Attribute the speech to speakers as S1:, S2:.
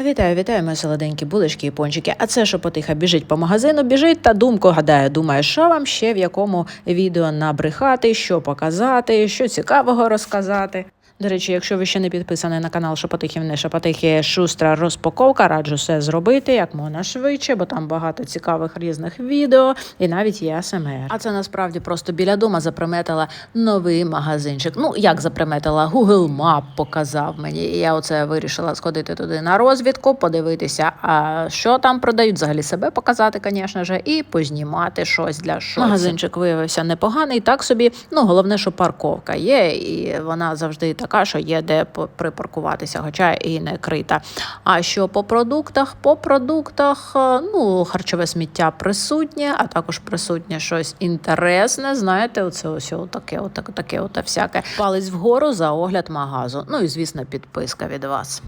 S1: Вітаю, вітаю, мої солоденькі булочки і пончики. А це що потиха біжить по магазину, біжить та думку гадає. Думає, що вам ще в якому відео набрехати, що показати, що цікавого розказати. До речі, якщо ви ще не підписані на канал Шепотихів, не Шепотихи, шустра розпаковка, раджу все зробити як можна швидше, бо там багато цікавих різних відео і навіть є АСМР. А це насправді просто біля дома заприметила новий магазинчик. Ну як заприметила, Google Map показав мені. І я оце вирішила сходити туди на розвідку, подивитися, а що там продають, взагалі себе показати, звісно ж, і познімати щось для шоців. Магазинчик виявився непоганий, так собі. Ну головне, що парковка є, і вона завжди така, що є де припаркуватися, хоча і не крита. А що по продуктах? По продуктах, е, ну, харчове сміття присутнє, а також присутнє щось інтересне. Знаєте, оце ось таке, отаке, таке, ота всяке. Палець вгору за огляд магазу. Ну і звісно, підписка від вас.